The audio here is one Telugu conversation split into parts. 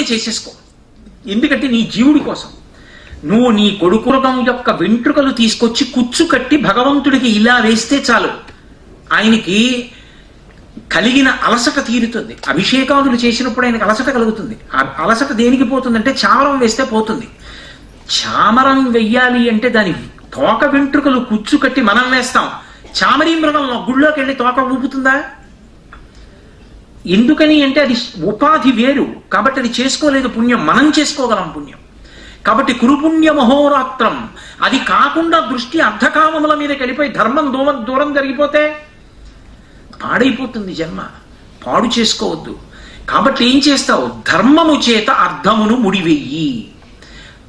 అయితే చేసేసుకో. ఎందుకంటే నీ జీవుడి కోసం. నువ్వు నీ కొడుకురగం యొక్క వెంట్రుకలు తీసుకొచ్చి కుచ్చు కట్టి భగవంతుడికి ఇలా వేస్తే చాలు. ఆయనకి కలిగిన అలసట తీరుతుంది. అభిషేకాదులు చేసినప్పుడు ఆయనకి అలసట కలుగుతుంది. ఆ అలసట దేనికి పోతుందంటే చామరం వేస్తే పోతుంది. చామరం వెయ్యాలి అంటే దాని తోక వెంట్రుకలు కుచ్చు కట్టి మనం వేస్తాం. చామరీ మృగంలో గుళ్ళోకి వెళ్ళి తోక ఊపుతుందా? ఎందుకని అంటే అది ఉపాధి వేరు. కాబట్టి అది చేసుకోలేదు పుణ్యం. మనం చేసుకోగలం పుణ్యం. కాబట్టి కురుపుణ్య మహోరాత్రం. అది కాకుండా దృష్టి అర్ధకామముల మీద కలిపోయి ధర్మం దూరం దూరం జరిగిపోతే పాడైపోతుంది జన్మ. పాడు చేసుకోవద్దు. కాబట్టి ఏం చేస్తావు? ధర్మము చేత అర్థమును ముడివెయ్యి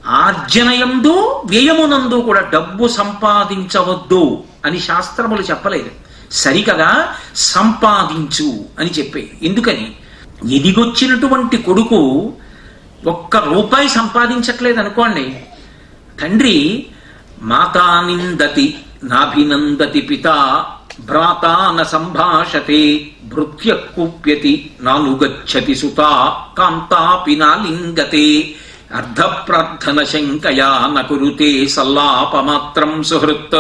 ఆర్జనయందు వ్యయమునందు కూడా డబ్బు సంపాదించవద్దు అని శాస్త్రములు చెప్పలేదు. సరికదా సంపాదించు అని చెప్పే ఎందుకని? ఎదిగొచ్చినటువంటి కొడుకు ఒక్క రూపాయి సంపాదించట్లేదు అనుకోండి. తండ్రి మాతా నిందతి నాభినందతి పిత భ్రాతాన న సంభాషతే భృత్య కుప్యతి నానుగచ్చతి సుత కాంతాపి నాలింగతే అర్ధప్రార్థన శంకయా నకురుతే సల్లాపమాత్రం సుహృత్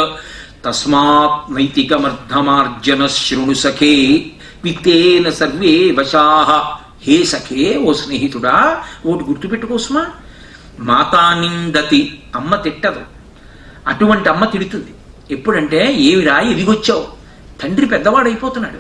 తస్మాత్ నైతికమర్థమార్జన శృణు సఖే విత్తేన సర్వే వశాహ హే సఖే ఓ స్నేహితుడా ఓటు గుర్తుపెట్టుకోసుమా మాతా నిందతి అమ్మ తిట్టదు. అటువంటి అమ్మ తిడుతుంది. ఎప్పుడంటే ఏమిరా ఎదిగొచ్చావు. తండ్రి పెద్దవాడు అయిపోతున్నాడు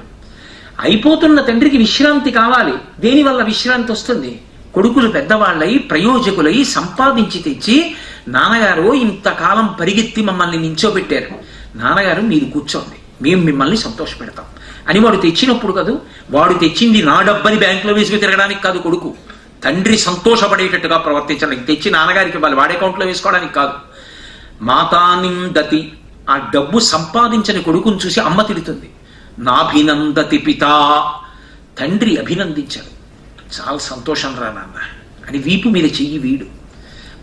అయిపోతున్న తండ్రికి విశ్రాంతి కావాలి. దేనివల్ల విశ్రాంతి వస్తుంది? కొడుకులు పెద్దవాళ్ళై ప్రయోజకులై సంపాదించి తెచ్చి నాన్నగారు ఇంతకాలం పరిగెత్తి మమ్మల్ని నించోబెట్టారు. నాన్నగారు మీరు కూర్చోండి. మేము మిమ్మల్ని సంతోష పెడతాం అని వాడు తెచ్చినప్పుడు కాదు వాడు తెచ్చింది నా డబ్బని బ్యాంకులో వేసుకు తిరగడానికి కాదు కొడుకు. తండ్రి సంతోషపడేటట్టుగా ప్రవర్తించడానికి తెచ్చి నాన్నగారికి వాళ్ళు వాడి అకౌంట్లో వేసుకోవడానికి కాదు. మాతానిందతి ఆ డబ్బు సంపాదించని కొడుకును చూసి అమ్మ తిడుతుంది. నాభినందతి పితా. తండ్రి అభినందించాడు. చాలా సంతోషం రా నాన్న. అని వీపు మీద చెయ్యి వీడు.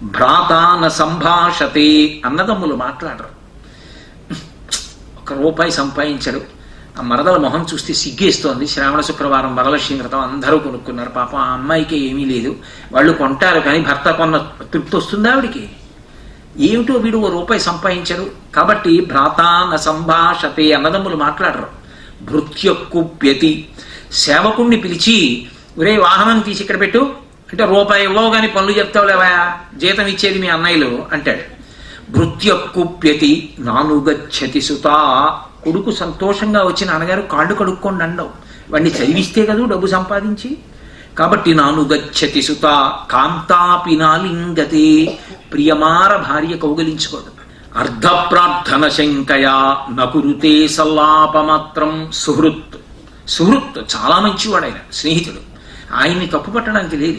భ్రాతాన సంభాషతే అన్నదమ్ములు మాట్లాడరు. ఒక రూపాయి సంపాదించాడు. ఆ మరదల మొహం చూస్తే సిగ్గేస్తోంది. శ్రావణ శుక్రవారం వరలక్ష్మి వ్రతం అందరూ కొనుక్కున్నారు. పాపం ఆ అమ్మాయికి ఏమీ లేదు. వాళ్ళు కొంటారు కానీ భర్త కొన్న తృప్తి వస్తుందా ఆవిడికి? ఏమిటో వీడు ఓ రూపాయి సంపాదించడు. కాబట్టి భ్రాతాన సంభాషతే అన్నదమ్ములు మాట్లాడరు. భృత్యక్కుప్యతి సేవకుణ్ణి పిలిచి ఒరే వాహనం తీసి ఇక్కడ పెట్టు. అంటే రూపాయి ఇవ్వవు కానీ పనులు చెప్తావు లేవా జీతం ఇచ్చేది మీ అన్నయ్యలు అంటాడు. భృత్యక్కుప్యతి నానుగచ్చతి సుతా. కొడుకు సంతోషంగా వచ్చి నాన్నగారు కాళ్ళు కడుక్కోండి అండవు వాడిని చదివిస్తే కదూ డబ్బు సంపాదించి. కాబట్టి నాను గచ్చతి సుత కాంతాపినాలింగతే ప్రియమార భార్య కౌగలించుకోదు. అర్ధప్రార్థన శంకయా నకురుతే సల్లాపమాత్రం సుహృత్. సుహృత్ చాలా మంచివాడు ఆయన స్నేహితుడు. ఆయన్ని తప్పు పట్టడానికి లేదు.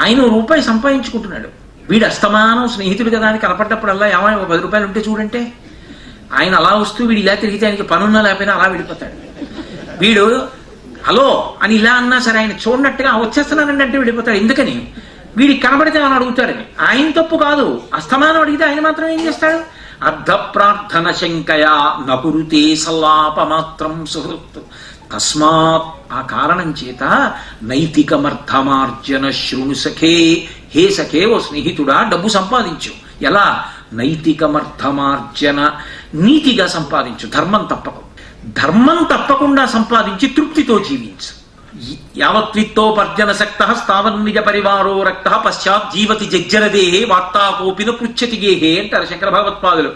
ఆయన రూపాయి సంపాదించుకుంటున్నాడు. వీడు అస్తమానం స్నేహితుడు కదా అని కనపడ్డప్పుడల్లా ఏమైనా ఒక పది రూపాయలు ఉంటే చూడంటే ఆయన అలా వస్తూ వీడు ఇలా తిరిగితే ఆయనకి పనున్నా లేకపోయినా అలా వెళ్ళిపోతాడు వీడు హలో అని ఇలా అన్నా సరే ఆయన చూడనట్టుగా వచ్చేస్తున్నానండి అంటే వెళ్ళిపోతాడు ఎందుకని? వీడికి కనబడితే అని అడుగుతాడని ఆయన తప్పు కాదు. అస్తమానం అడిగితే ఆయన మాత్రం ఏం చేస్తాడు? అర్ధ ప్రార్థన శంకయా సల్లాప సల్లాపమాత్రం సుహృత్తు. తస్మాత్ ఆ కారణం చేత నైతికమర్థమార్జన శృణు సఖే హే సఖే ఓ స్నేహితుడా డబ్బు సంపాదించు. ఎలా? నైతికమర్థమార్జన నీతిగా సంపాదించు ధర్మం తప్పకు. ధర్మం తప్పకుండా సంపాదించి తృప్తితో జీవించు. యావత్విత్తోపర్జన శక్త స్థావన్నిజ పరివారో రక్త పశ్చాత్ జీవతి జజ్జరదేహే వార్తా కోపిన పృచ్చతి గేహే అంటారు శంకర భగవత్పాదులు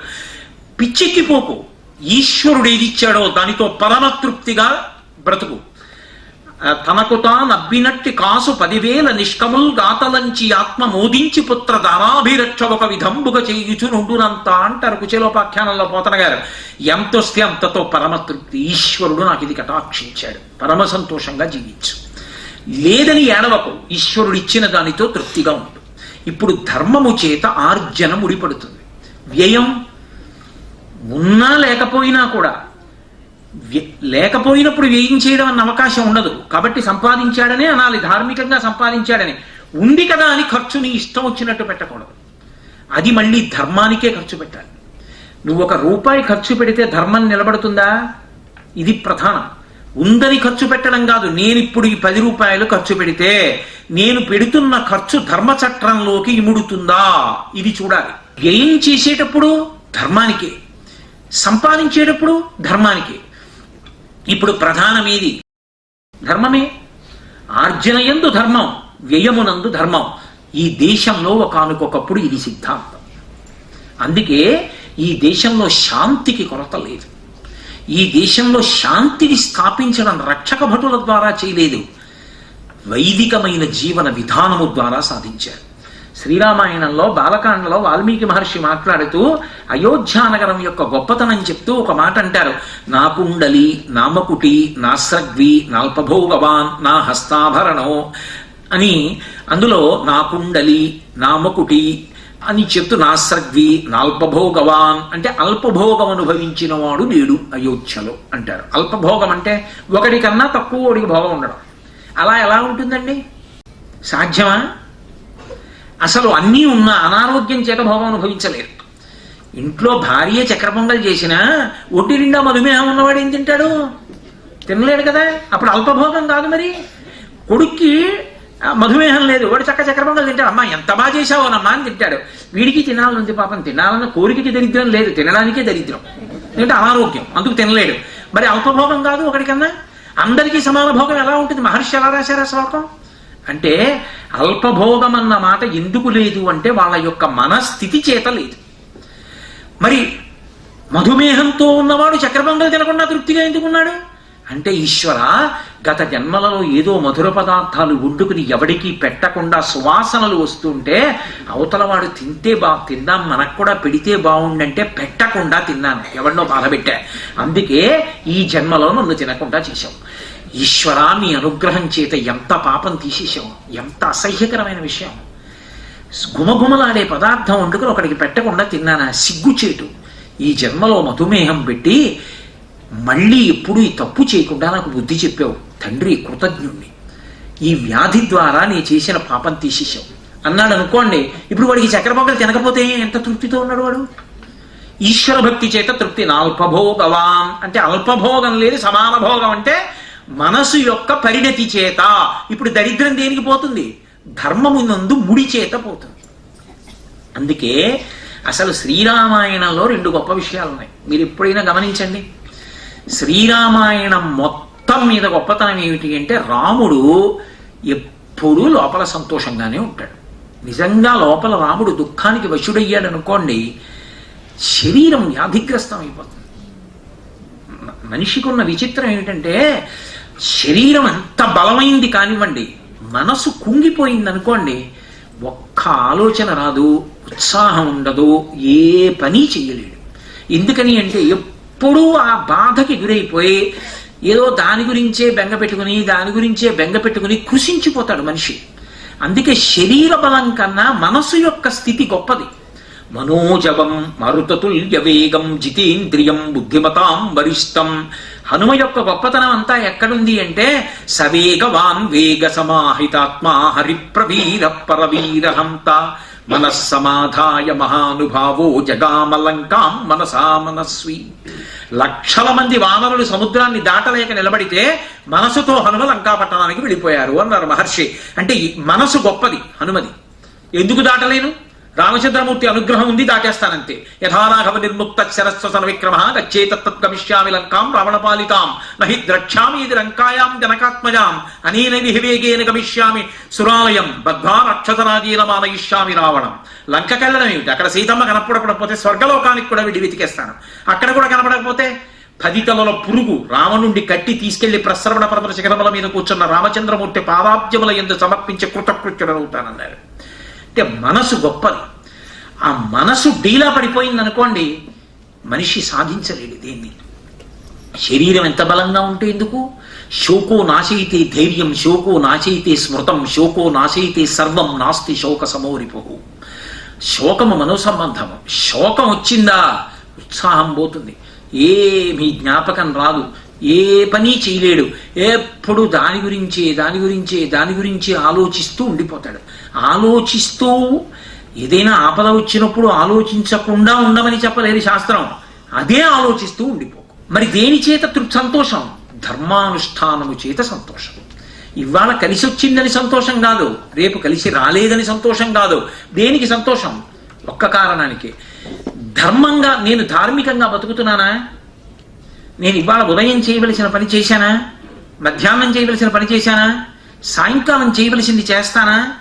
పిచ్చెక్కిపోకు. ఈశ్వరుడు ఏది ఇచ్చాడో దానితో పరమతృప్తిగా బ్రతుకు. తనకు తాను అబ్బినట్టి కాసు పదివేల నిష్కముల్ గాతలంచి ఆత్మ మోదించి పుత్ర దానాభిరక్ష ఒక విధంబుగ చేయుచు నుండునంత అంటారు కుచేలోపాఖ్యానంలో పోతన గారు. ఎంతొస్తే అంతతో పరమ తృప్తి ఈశ్వరుడు నాకు ఇది కటాక్షించాడు. పరమ సంతోషంగా జీవించు. లేదని ఏడవకు ఈశ్వరుడు ఇచ్చిన దానితో తృప్తిగా ఉండు. ఇప్పుడు ధర్మము చేత ఆర్జన ముడిపడుతుంది. వ్యయం ఉన్నా లేకపోయినా కూడా లేకపోయినప్పుడు వ్యయం చేయడం అన్న అవకాశం ఉండదు. కాబట్టి సంపాదించాడనే అనాలి. ధార్మికంగా సంపాదించాడని. ఉంది కదా అని ఖర్చు నీ ఇష్టం వచ్చినట్టు పెట్టకూడదు. అది మళ్ళీ ధర్మానికే ఖర్చు పెట్టాలి. నువ్వు ఒక రూపాయి ఖర్చు పెడితే ధర్మం నిలబడుతుందా? ఇది ప్రధానం. ఉందని ఖర్చు పెట్టడం కాదు. నేను ఇప్పుడు ఈ పది రూపాయలు ఖర్చు పెడితే నేను పెడుతున్న ఖర్చు ధర్మ చట్రంలోకి ఇముడుతుందా? ఇది చూడాలి. వ్యయం చేసేటప్పుడు ధర్మానికే. సంపాదించేటప్పుడు ధర్మానికే. ఇప్పుడు ప్రధానమేది? ధర్మమే. ఆర్జనయందు ధర్మం వ్యయమునందు ధర్మం. ఈ దేశంలో ఒకనకొకప్పుడు ఇది సిద్ధాంతం. అందుకే ఈ దేశంలో శాంతికి కొరత లేదు. ఈ దేశంలో శాంతిని స్థాపించడం రక్షక భటుల ద్వారా చేయలేదు. వైదికమైన జీవన విధానము ద్వారా సాధించారు. శ్రీరామాయణంలో బాలకాండలో వాల్మీకి మహర్షి మాట్లాడుతూ అయోధ్యానగరం యొక్క గొప్పతనం చెప్తూ ఒక మాట అంటారు. నా కుండలి నామకుటి నాస్రగ్వి నాల్పభోగవాన్ నా హస్తాభరణో అని అందులో నా కుండలి నామకుటి అని చెప్తూ నాస్రగ్వి నాల్పభోగవాన్ అంటే అల్పభోగం అనుభవించిన వాడు లేడు అయోధ్యలో అంటారు. అల్పభోగం అంటే ఒకటికన్నా తక్కువ వాడికి భోగం ఉండడం. అలా ఎలా ఉంటుందండి? సాధ్యమా? అసలు అన్నీ ఉన్న అనారోగ్యం చేత భోగం అనుభవించలేరు ఇంట్లో భార్య చక్ర పొంగల్ చేసినా ఒడ్డి నిండా మధుమేహం ఉన్నవాడు ఏం తింటాడు? తినలేడు కదా? అప్పుడు అల్పభోగం కాదు మరి. కొడుక్కి మధుమేహం లేదు. వాడు చక్క చక్రపొంగలు తింటాడు. అమ్మా ఎంత బాగా చేశావోనమ్మా అని తింటాడు. వీడికి తినాలనుంది పాపం. తినాలన్న కోరికకి దరిద్రం లేదు. తినడానికే దరిద్రం. ఎందుకంటే అనారోగ్యం. అందుకు తినలేడు. మరి అల్పభోగం కాదు ఒకటికన్నా అందరికీ సమాన భోగం ఎలా ఉంటుంది? మహర్షి ఎలా రాశారా శ్లోకం? అంటే అల్పభోగం అన్న మాట ఎందుకు లేదు అంటే వాళ్ళ యొక్క మనస్థితి చేత లేదు. మరి మధుమేహంతో ఉన్నవాడు చక్రపొంగల్ తినకుండా తృప్తిగా ఎందుకున్నాడు అంటే ఈశ్వర గత జన్మలలో ఏదో మధుర పదార్థాలు వండుకుని ఎవడికి పెట్టకుండా సువాసనలు వస్తుంటే అవతలవాడు తింటే బా తిందాం మనకు కూడా పెడితే బాగుండంటే పెట్టకుండా తిన్నాను. ఎవరినో బాధ పెట్టా అందుకే ఈ జన్మలో నన్ను తినకుండా చేశావు. ఈశ్వరాన్ని నీ అనుగ్రహం చేత ఎంత పాపం తీసేశావు ఎంత అసహ్యకరమైన విషయం. గుమగుమలాడే పదార్థం వండుకుని ఒకడికి పెట్టకుండా తిన్నానా? సిగ్గుచేటు ఈ జన్మలో మధుమేహం పెట్టి మళ్ళీ ఎప్పుడు ఈ తప్పు చేయకుండా నాకు బుద్ధి చెప్పావు. తండ్రి కృతజ్ఞుణ్ణి. ఈ వ్యాధి ద్వారా నీ చేసిన పాపం తీసేసావు అన్నాడు అనుకోండి ఇప్పుడు వాడికి చక్కెర పొంగలు తినకపోతే ఎంత తృప్తితో ఉన్నాడు వాడు? ఈశ్వర భక్తి చేత తృప్తి. అల్పభోగవాన్ అంటే అల్పభోగం లేదు సమాన భోగం అంటే మనసు యొక్క పరిణతి చేత. ఇప్పుడు దరిద్రం దేనికి పోతుంది? ధర్మము నందు ముడి చేత పోతుంది. అందుకే అసలు శ్రీరామాయణంలో రెండు గొప్ప విషయాలు ఉన్నాయి. మీరు ఎప్పుడైనా గమనించండి. శ్రీరామాయణం మొత్తం మీద గొప్పతనం ఏమిటి అంటే రాముడు ఎప్పుడూ లోపల సంతోషంగానే ఉంటాడు. నిజంగా లోపల రాముడు దుఃఖానికి వశుడయ్యాడు అనుకోండి శరీరం వ్యాధిగ్రస్తం అయిపోతుంది మనిషికి ఉన్న విచిత్రం ఏమిటంటే శరీరం అంత బలమైంది కానివ్వండి మనసు కుంగిపోయింది అనుకోండి ఒక్క ఆలోచన రాదు ఉత్సాహం ఉండదు ఏ పని చేయలేడు ఎందుకని అంటే ఎప్పుడూ ఆ బాధకి గురైపోయి ఏదో దాని గురించే బెంగ పెట్టుకుని దాని గురించే బెంగ పెట్టుకుని కృషించిపోతాడు మనిషి. అందుకే శరీర బలం కన్నా మనసు యొక్క స్థితి గొప్పది. మనోజవం మరుతతుల్య వేగం జితేంద్రియం బుద్ధిమతాం వరిష్టం. హనుమ యొక్క గొప్పతనం అంతా ఎక్కడుంది అంటే సవేగవాన్ వేగ సమాహితాత్మా హరిప్రవీర పరవీరహంత. మనస్సమాధాయ మహానుభావో జగామలంకాం మనసా మనస్వి. లక్షల మంది వానరులు సముద్రాన్ని దాటలేక నిలబడితే మనసుతో హనుమ లంకాపట్టణానికి వెళ్ళిపోయారు అన్నారు మహర్షి. అంటే మనసు గొప్పది హనుమది. ఎందుకు దాటలేను? రామచంద్రమూర్తి అనుగ్రహం ఉంది దాటేస్తానంతే యథారాఘవ నిర్ముక్త శరస్వసన విక్రమ గచ్చేతత్ గమిష్యామి లంకాం రావణపాలితాం. నహి ద్రక్ష్యామి ఇది లంకాయాం జనకాత్మజాం. అనేన విహివేగేన గమిష్యామి సురాలయం బద్ధ్వా నక్షతరాజీన మానయిష్యామి రావణం. లంకకెళ్ళడం ఏమిటి అక్కడ సీతమ్మ కనపడకపోతే స్వర్గలోకానికి కూడా విడి వెతికేస్తాను. అక్కడ కూడా కనపడకపోతే పది తలల పురుగు రావణుండి కట్టి తీసుకెళ్ళి ప్రసరవణ పర్వత శిఖరముల మీద కూర్చున్న రామచంద్రమూర్తి పాదాబ్జముల ఎందు సమర్పించి కృతకృత్యుడవుతానన్నారు అంటే మనసు గొప్పది. ఆ మనసు డీలా పడిపోయింది అనుకోండి మనిషి సాధించలేడు దేన్ని. శరీరం ఎంత బలంగా ఉంటే ఎందుకు? శోకో నాశయితే ధైర్యం శోకో నాశయితే స్మృతం శోకో నాశయితే సర్వం నాస్తి శోక సమోరిపోహు శోకము మనోసంబంధము. శోకం వచ్చిందా? ఉత్సాహం పోతుంది. ఏమీ జ్ఞాపకం రాదు. ఏ పని చేయలేడు. ఎప్పుడు దాని గురించే దాని గురించే దాని గురించి ఆలోచిస్తూ ఉండిపోతాడు. ఆలోచిస్తూ ఏదైనా ఆపద వచ్చినప్పుడు ఆలోచించకుండా ఉండమని చెప్పలేదు శాస్త్రం. అదే ఆలోచిస్తూ ఉండిపోకు. మరి దేని చేత తృప్తి సంతోషం? ధర్మానుష్ఠానము చేత సంతోషం. ఇవాళ కలిసి వచ్చిందని సంతోషం కాదు. రేపు కలిసి రాలేదని సంతోషం కాదు. దేనికి సంతోషం? ఒక్క కారణానికి. ధర్మంగా నేను ధార్మికంగా బతుకుతున్నానా? నేను ఇవాళ ఉదయం చేయవలసిన పని చేశానా? మధ్యాహ్నం చేయవలసిన పని చేశానా? సాయంకాలం చేయవలసింది చేస్తానా?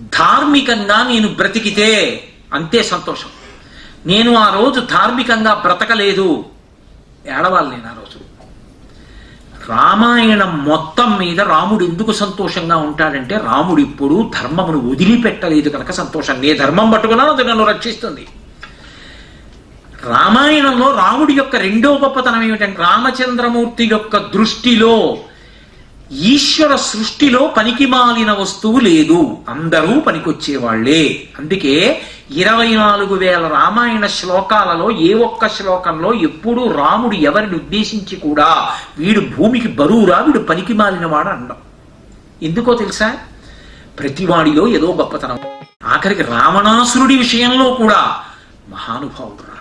ధార్మికంగా నేను బ్రతికితే అంతే సంతోషం. నేను ఆ రోజు ధార్మికంగా బ్రతకలేదు. ఏడవాలి నేను ఆ రోజు. రామాయణం మొత్తం మీద రాముడు ఎందుకు సంతోషంగా ఉంటాడంటే రాముడు ఇప్పుడు ధర్మమును వదిలిపెట్టలేదు కనుక సంతోషం. నే ధర్మం పట్టుకున్నాను అది నన్ను రక్షిస్తుంది. రామాయణంలో రాముడి యొక్క రెండో గొప్పతనం ఏమిటంటే రామచంద్రమూర్తి యొక్క దృష్టిలో ఈశ్వర సృష్టిలో పనికిమాలిన వస్తువు లేదు. అందరూ పనికొచ్చేవాళ్ళే. అందుకే ఇరవై నాలుగు వేల రామాయణ శ్లోకాలలో ఏ ఒక్క శ్లోకంలో ఎప్పుడూ రాముడు ఎవరిని ఉద్దేశించి కూడా వీడు భూమికి బరువురా వీడు పనికి వాడు అనడం ఎందుకో తెలుసా? ప్రతివాడిలో ఏదో గొప్పతనం. ఆఖరికి రావణాసురుడి విషయంలో కూడా మహానుభావుడు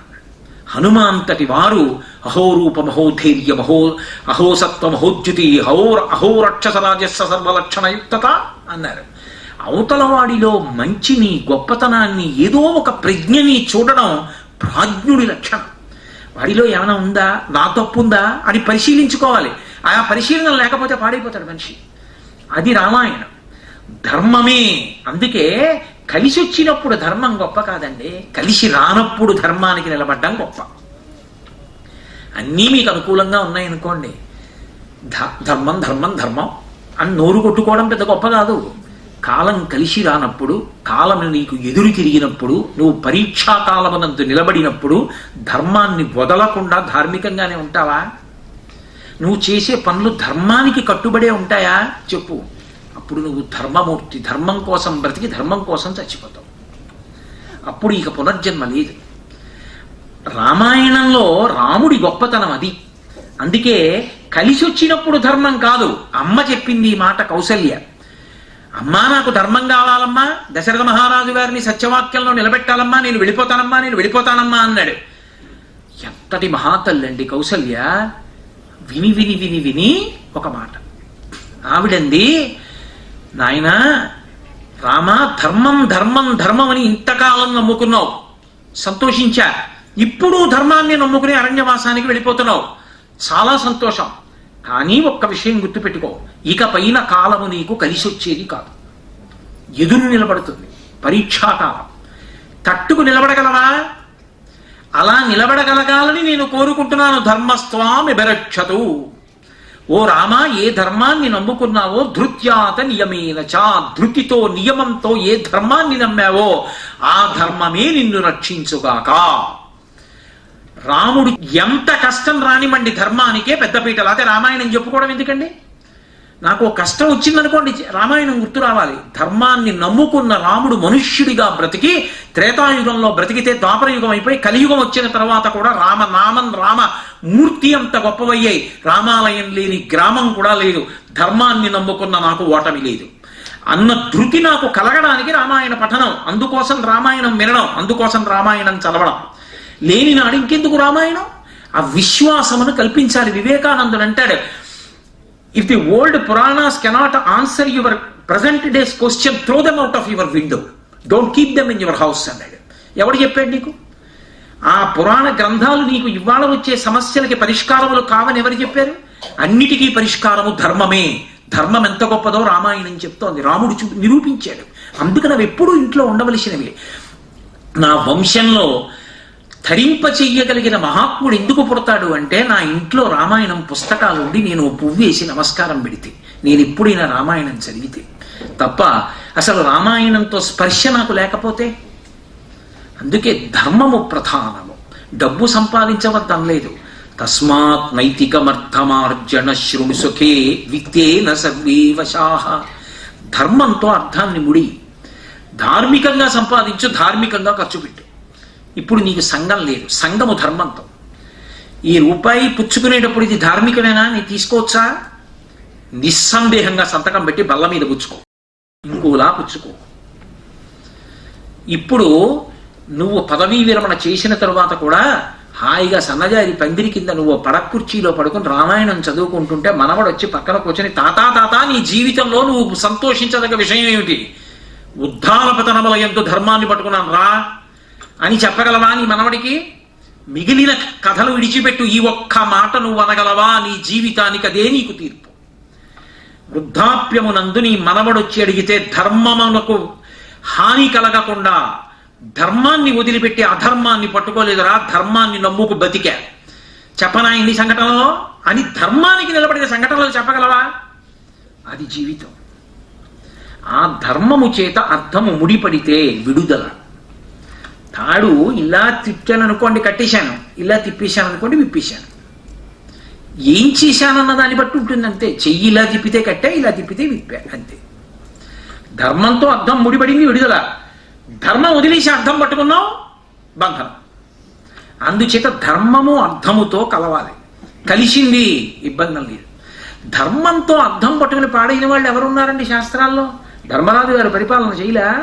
హనుమాంతటి వారు అహోరూప మహోధైర్య మహో అహోసత్వ మహోద్యుతి అహోర అహోరక్షస రాజస్వ సర్వలక్షణయుక్తత అన్నారు. అవతలవాడిలో మంచిని గొప్పతనాన్ని ఏదో ఒక ప్రజ్ఞని చూడడం ప్రాజ్ఞుడి లక్షణం. వాడిలో ఏమైనా ఉందా? నా తప్పు ఉందా అని పరిశీలించుకోవాలి. ఆ పరిశీలన లేకపోతే పాడైపోతాడు మనిషి. అది రామాయణం. ధర్మమే. అందుకే కలిసి వచ్చినప్పుడు ధర్మం గొప్ప కాదండి. కలిసి రానప్పుడు ధర్మానికి నిలబడ్డం గొప్ప. అన్నీ మీకు అనుకూలంగా ఉన్నాయనుకోండి. ధ- ధర్మం ధర్మం ధర్మం అని నోరు కొట్టుకోవడం పెద్ద గొప్ప కాదు. కాలం కలిసి రానప్పుడు కాలం నీకు ఎదురు తిరిగినప్పుడు నువ్వు పరీక్షా కాలమునందు నిలబడినప్పుడు ధర్మాన్ని వదలకుండా ధార్మికంగానే ఉంటావా? నువ్వు చేసే పనులు ధర్మానికి కట్టుబడే ఉంటాయా? చెప్పు. ఇప్పుడు నువ్వు ధర్మమూర్తి ధర్మం కోసం బ్రతికి ధర్మం కోసం చచ్చిపోతావు. అప్పుడు ఇక పునర్జన్మ లేదు రామాయణంలో రాముడి గొప్పతనం అది. అందుకే కలిసి వచ్చినప్పుడు ధర్మం కాదు. అమ్మ చెప్పింది ఈ మాట కౌసల్య అమ్మా నాకు ధర్మం కావాలమ్మా. దశరథ మహారాజు గారిని సత్యవాక్యంలో నిలబెట్టాలమ్మా నేను వెళ్ళిపోతానమ్మా నేను వెళ్ళిపోతానమ్మా అన్నాడు. ఎంతటి మహాతల్లండి కౌసల్య విని విని విని విని ఒక మాట. ఆవిడంది నాయనా రామ ధర్మం ధర్మం ధర్మం అని ఇంతకాలం నమ్ముకున్నావు. సంతోషించా. ఇప్పుడు ధర్మాన్ని నమ్ముకుని అరణ్యవాసానికి వెళ్ళిపోతున్నావు. చాలా సంతోషం. కానీ ఒక్క విషయం గుర్తుపెట్టుకో. ఇక పైన కాలము నీకు కలిసి వచ్చేది కాదు. ఎదురు నిలబడుతుంది. పరీక్షాకాలం. తట్టుకు నిలబడగలవా? అలా నిలబడగలగాలని నేను కోరుకుంటున్నాను ధర్మస్వామి బెరక్షతు ఓ రామా ఏ ధర్మాన్ని నమ్ముకున్నావో? ధృత్యాత నియమేన చా. ధృతితో నియమంతో ఏ ధర్మాన్ని నమ్మావో? ఆ ధర్మమే నిన్ను రక్షించుగాక. రాముడు ఎంత కష్టం రానివ్వండి ధర్మానికే పెద్దపీటలు అయితే రామాయణం చెప్పుకోవడం ఎందుకండి? నాకు కష్టం వచ్చిందనుకోండి రామాయణం గుర్తు రావాలి. ధర్మాన్ని నమ్ముకున్న రాముడు మనుష్యుడిగా బ్రతికి త్రేతాయుగంలో బ్రతికితే ద్వాపరయుగం అయిపోయి కలియుగం వచ్చిన తర్వాత కూడా రామ నామం రామ మూర్తి అంత గొప్పవయ్యాయి. రామాలయం లేని గ్రామం కూడా లేదు. ధర్మాన్ని నమ్ముకున్న నాకు ఓటమి లేదు. అన్న ధృతి నాకు కలగడానికి రామాయణ పఠనం. అందుకోసం రామాయణం వినడం అందుకోసం రామాయణం చదవడం. లేని నాడు ఇంకెందుకు రామాయణం? ఆ విశ్వాసమును కల్పించాలి. వివేకానందుడు అంటాడు if the old Puranas cannot answer your present days question throw them out of your window don't keep them in your house అన్నాడు. ఎవడు చెప్పాడు నీకు? ఆ పురాణ గ్రంథాలు నీకు ఇవాళ వచ్చే సమస్యలకి పరిష్కారములు కావని ఎవరు చెప్పారు? అన్నిటికీ పరిష్కారము ధర్మమే. ధర్మం ఎంత గొప్పదో రామాయణం చెప్తోంది. రాముడు చూ నిరూపించాడు. అందుకని అవి ఎప్పుడూ ఇంట్లో ఉండవలసినవి. నా వంశంలో ధరింప చెయ్యగలిగిన మహాత్ముడు ఎందుకు పుడతాడు అంటే నా ఇంట్లో రామాయణం పుస్తకాలు ఉండి నేను పువ్వేసి పువ్వు వేసి నమస్కారం పెడితే నేను ఎప్పుడైనా రామాయణం చదివితే. తప్ప అసలు రామాయణంతో స్పర్శ నాకు లేకపోతే? అందుకే ధర్మము ప్రధానము. డబ్బు సంపాదించవద్దనలేదు. తస్మాత్ నైతికమర్థమార్జన శృణు సుఖే విత్తేన సర్వే ధర్మంతో అర్థాన్ని ముడి. ధార్మికంగా సంపాదించు ధార్మికంగా ఖర్చు పెట్టు. ఇప్పుడు నీకు సంఘం లేదు. సంఘము ధర్మంతో. ఈ రూపాయి పుచ్చుకునేటప్పుడు ఇది ధార్మికమేనా? నీ తీసుకోవచ్చా? నిస్సందేహంగా సంతకం పెట్టి బల్ల మీద పుచ్చుకో. ఇంకోలా పుచ్చుకో. ఇప్పుడు నువ్వు పదవీ విరమణ చేసిన తరువాత కూడా హాయిగా సన్నజారి పందిరి కింద నువ్వు పడకుర్చీలో పడుకుని రామాయణం చదువుకుంటుంటే మనవడు వచ్చి పక్కన కూర్చొని తాతా తాత నీ జీవితంలో నువ్వు సంతోషించదగ్గ విషయం ఏమిటి? ఉద్ధాన పతనముల ఎంతో ధర్మాన్ని పట్టుకున్నాను రా. అని చెప్పగలవా నీ మనవడికి? మిగిలిన కథలు విడిచిపెట్టు ఈ ఒక్క మాట నువ్వు అనగలవా నీ జీవితానికి అదే నీకు తీర్పు. వృద్ధాప్యమునందు నీ మనవడొచ్చి అడిగితే ధర్మమునకు హాని కలగకుండా ధర్మాన్ని వదిలిపెట్టి అధర్మాన్ని పట్టుకోలేదురా ధర్మాన్ని నమ్ముకు బతికా. చెప్పనా ఇన్ని సంఘటనలో? అని ధర్మానికి నిలబడిన సంఘటనలు చెప్పగలవా? అది జీవితం. ఆ ధర్మము చేత అర్థము ముడిపడితే విడుదల. తాడు ఇలా తిప్పాను అనుకోండి కట్టేశాను ఇలా తిప్పేశాను అనుకోండి విప్పేశాను. ఏం చేశానన్న దాన్ని బట్టి ఉంటుంది అంతే చెయ్యి ఇలా తిప్పితే కట్టా ఇలా తిప్పితే విప్పా అంతే. ధర్మంతో అర్థం ముడిపడింది విడుదల. ధర్మం వదిలేసి అర్థం పట్టుకున్నాం బంధం అందుచేత ధర్మము అర్థముతో కలవాలి. కలిసింది ఇబ్బంది లేదు. ధర్మంతో అర్థం పట్టుకుని పాడైన వాళ్ళు ఎవరున్నారండి శాస్త్రాల్లో? ధర్మరాజు గారు పరిపాలన చేయలే?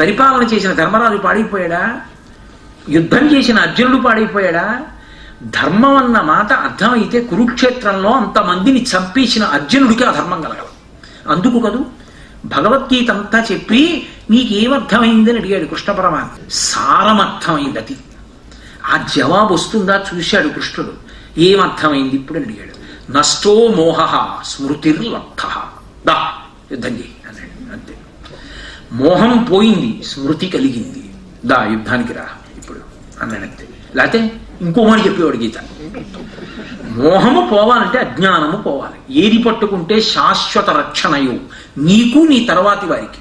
పరిపాలన చేసిన ధర్మరాజు పాడైపోయాడా? యుద్ధం చేసిన అర్జునుడు పాడైపోయాడా? ధర్మం అన్న మాట అర్థమైతే కురుక్షేత్రంలో అంతమందిని చంపేసిన అర్జునుడికి ఆ ధర్మం కలగదు అందుకు కదూ? భగవద్గీత అంతా చెప్పి నీకేమర్థమైందని అడిగాడు కృష్ణ పరమాత్మ. సారమర్థమైంది అది ఆ జవాబు వస్తుందా చూశాడు కృష్ణుడు. ఏమర్థమైంది ఇప్పుడు అని అడిగాడు. నష్టో మోహ స్మృతిర్లబ్ధ. దా యుద్ధం చేయి. మోహం పోయింది స్మృతి కలిగింది. దా యుద్ధానికి రా ఇప్పుడు అన్నానంతే లేకపోతే ఇంకో మాట చెప్పేవాడు గీత. మోహము పోవాలంటే అజ్ఞానము పోవాలి. ఏది పట్టుకుంటే శాశ్వత రక్షణయు. నీకు నీ తర్వాతి వారికి.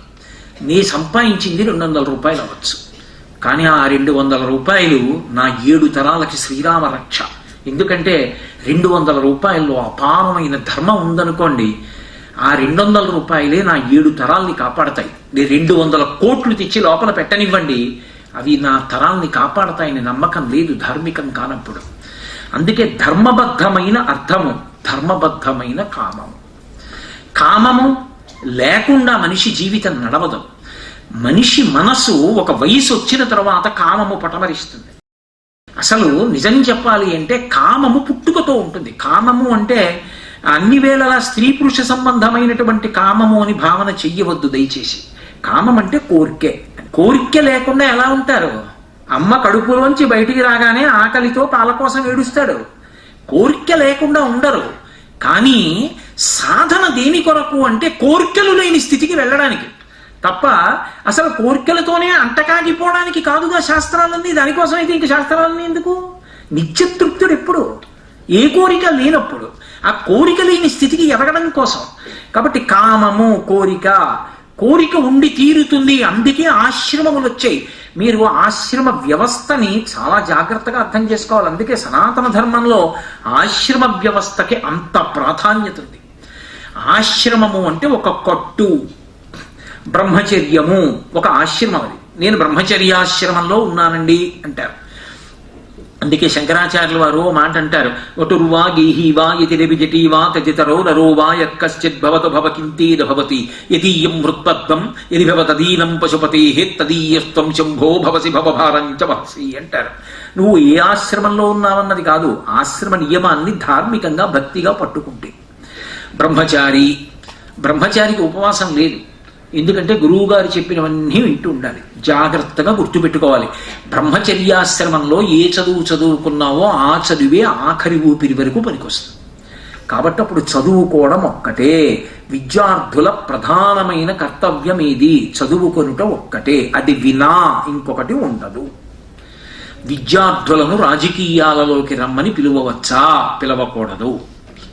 నీ సంపాదించింది రెండు వందల రూపాయలు అవ్వచ్చు. కానీ ఆ రెండు వందల రూపాయలు నా ఏడు తరాలకి శ్రీరామ రక్ష. ఎందుకంటే రెండు వందల రూపాయల్లో అపారమైన ధర్మం ఉందనుకోండి ఆ రెండు వందల రూపాయలే నా ఏడు తరాల్ని కాపాడతాయి. నేను రెండు వందల కోట్లు తెచ్చి లోపల పెట్టనివ్వండి. అవి నా తరాల్ని కాపాడతాయని నమ్మకం లేదు ధార్మికం కానప్పుడు. అందుకే ధర్మబద్ధమైన అర్థము ధర్మబద్ధమైన కామము. కామము లేకుండా మనిషి జీవితం నడవదు. మనిషి మనసు ఒక వయసు వచ్చిన తర్వాత కామము పటమరిస్తుంది. అసలు నిజం చెప్పాలి అంటే కామము పుట్టుకతో ఉంటుంది. కామము అంటే అన్ని వేళలా స్త్రీ పురుష సంబంధమైనటువంటి కామము అని భావన చెయ్యవద్దు దయచేసి. కామం అంటే కోరికే. కోరిక లేకుండా ఎలా ఉంటారు? అమ్మ కడుపులోంచి బయటికి రాగానే ఆకలితో పాల కోసం ఏడుస్తాడు. కోరిక లేకుండా ఉండరు. కానీ సాధన దేని కొరకు అంటే కోరికలు లేని స్థితికి వెళ్ళడానికి. తప్ప అసలు కోరికలతోనే అంటకాగిపోవడానికి కాదుగా శాస్త్రాలన్నీ? దానికోసం అయితే ఇంక శాస్త్రాలన్నీ ఎందుకు? నిత్యతృప్తుడు ఎప్పుడు ఏ కోరిక లేనప్పుడు. ఆ కోరిక లేని స్థితికి ఎదగడం కోసం. కాబట్టి కామము కోరిక కోరిక ఉండి తీరుతుంది అందుకే ఆశ్రమములు వచ్చాయి. మీరు ఆశ్రమ వ్యవస్థని చాలా జాగ్రత్తగా అర్థం చేసుకోవాలి. అందుకే సనాతన ధర్మంలో ఆశ్రమ వ్యవస్థకి అంత ప్రాధాన్యత ఉంది. ఆశ్రమము అంటే ఒక కట్టు బ్రహ్మచర్యము ఒక ఆశ్రమం అది. నేను బ్రహ్మచర్యాశ్రమంలో ఉన్నానండి అంటారు. అందుకే శంకరాచార్యులు వారు మాట అంటారు. వా గీహీవా యతి రవిజటీవా తదితరో నరో వా యక్కశ్చిత్ భవతు భవకింతేద భవతి యతీయం వృత్పద్మం యది భవతదీనం పశుపతే తదీయస్వం శంభో భవసి భవభారం చ వహసి అంటారు. నువ్వు ఏ ఆశ్రమంలో ఉన్నావన్నది కాదు ఆశ్రమ నియమాన్ని ధార్మికంగా భక్తిగా పట్టుకుంటే. బ్రహ్మచారి బ్రహ్మచారికి ఉపవాసం లేదు. ఎందుకంటే గురువు గారు చెప్పినవన్నీ వింటూ ఉండాలి. జాగ్రత్తగా గుర్తుపెట్టుకోవాలి. బ్రహ్మచర్యాశ్రమంలో ఏ చదువు చదువుకున్నావో ఆ చదువే ఆఖరి ఊపిరి వరకు పనికొస్తుంది. కాబట్టి అప్పుడు చదువుకోవడం ఒక్కటే. విద్యార్థుల ప్రధానమైన కర్తవ్యం ఏది చదువుకొనుట ఒక్కటే. అది వినా ఇంకొకటి ఉండదు. విద్యార్థులను రాజకీయాలలోకి రమ్మని పిలువవచ్చా? పిలవకూడదు.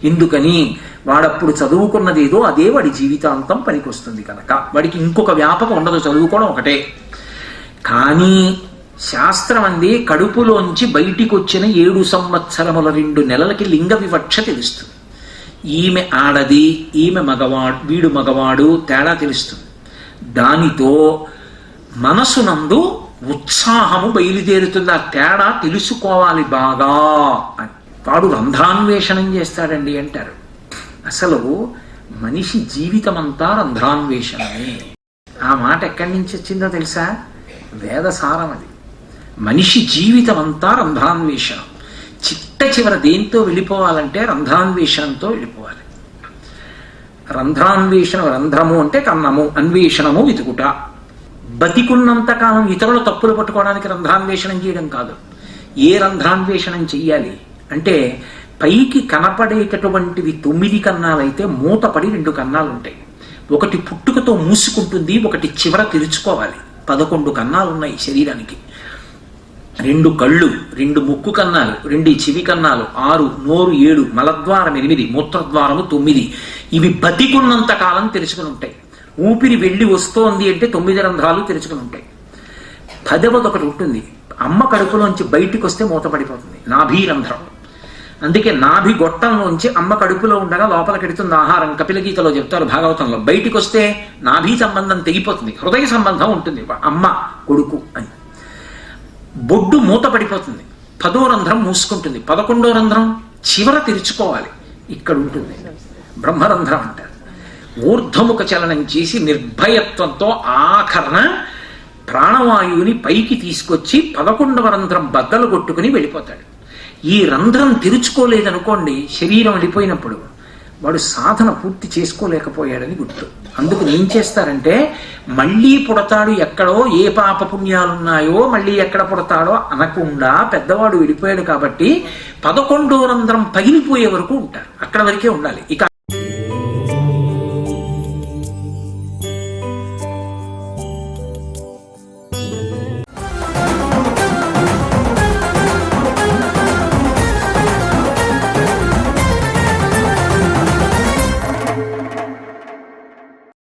ఎందుకని? వాడప్పుడు చదువుకున్నదేదో అదే వాడి జీవితాంతం పనికొస్తుంది కనుక. వాడికి ఇంకొక వ్యాపకం ఉండదు చదువుకోవడం ఒకటే. కానీ శాస్త్రం అంది కడుపులోంచి బయటికి వచ్చిన ఏడు సంవత్సరముల రెండు నెలలకి లింగ వివక్ష తెలుస్తుంది. ఈమె ఆడది ఈమె మగవాడు వీడు మగవాడు తేడా తెలుస్తుంది. దానితో మనసునందు ఉత్సాహము బయలుదేరుతుంది. ఆ తేడా తెలుసుకోవాలి బాగా అని. వాడు రంధ్రాన్వేషణం చేస్తాడండి అంటారు. అసలు మనిషి జీవితం అంతా రంధ్రాన్వేషణమే. ఆ మాట ఎక్కడి నుంచి వచ్చిందో తెలుసా? వేదసారం అది. మనిషి జీవితం అంతా రంధ్రాన్వేషణం. చిట్ట చివర దేంతో వెళ్ళిపోవాలంటే రంధ్రాన్వేషణంతో వెళ్ళిపోవాలి. రంధ్రాన్వేషణ రంధ్రము అంటే కన్నము అన్వేషణము వెతుకుట. బతికున్నంత కాలం ఇతరుల తప్పులు పట్టుకోవడానికి రంధ్రాన్వేషణం చేయడం కాదు. ఏ రంధ్రాన్వేషణం చెయ్యాలి? అంటే పైకి కనపడేటటువంటివి తొమ్మిది కన్నాలైతే మూతపడి రెండు కన్నాలు ఉంటాయి ఒకటి పుట్టుకతో మూసుకుంటుంది ఒకటి చివర తెరుచుకోవాలి. పదకొండు కన్నాలు ఉన్నాయి శరీరానికి. రెండు కళ్ళు రెండు ముక్కు కన్నాలు రెండు చెవి కన్నాలు ఆరు నోరు ఏడు మలద్వారం ఎనిమిది మూత్రద్వారము తొమ్మిది. ఇవి బతికున్నంత కాలం తెరుచుకుని ఉంటాయి ఊపిరి వెళ్ళి వస్తోంది అంటే తొమ్మిది రంధ్రాలు తెరుచుకుని ఉంటాయి పదవది ఒకటి ఉంటుంది. అమ్మ కడుపులోంచి బయటికి వస్తే మూతపడిపోతుంది. నాభీ రంధ్రం. అందుకే నాభి గొట్టంలోంచి అమ్మ కడుపులో ఉండగా లోపల కడుతున్న ఆహారం. కపిల గీతలో చెప్తారు భాగవతంలో బయటికి వస్తే నాభి సంబంధం తెగిపోతుంది హృదయ సంబంధం ఉంటుంది అమ్మ కొడుకు అని. బొడ్డు మూత పడిపోతుంది పదో రంధ్రం మూసుకుంటుంది. పదకొండో రంధ్రం చివర తెరుచుకోవాలి ఇక్కడ ఉంటుంది. బ్రహ్మరంధ్రం అంటారు. ఊర్ధముఖ చలనం చేసి నిర్భయత్వంతో ఆఖరణ ప్రాణవాయువుని పైకి తీసుకొచ్చి పదకొండవ రంధ్రం బద్దలు కొట్టుకుని వెళ్ళిపోతాడు. ఈ రంధ్రం తెరుచుకోలేదనుకోండి శరీరం వెళ్ళిపోయినప్పుడు. వాడు సాధన పూర్తి చేసుకోలేకపోయాడని గుర్తు. అందుకు ఏం చేస్తారంటే మళ్ళీ పుడతాడు ఎక్కడో ఏ పాప పుణ్యాలున్నాయో మళ్ళీ ఎక్కడ పుడతాడో అనకుండా పెద్దవాడు వెళ్ళిపోయాడు కాబట్టి పదకొండో రంధ్రం పగిలిపోయే వరకు ఉంటారు. అక్కడ వరకే ఉండాలి. ఇక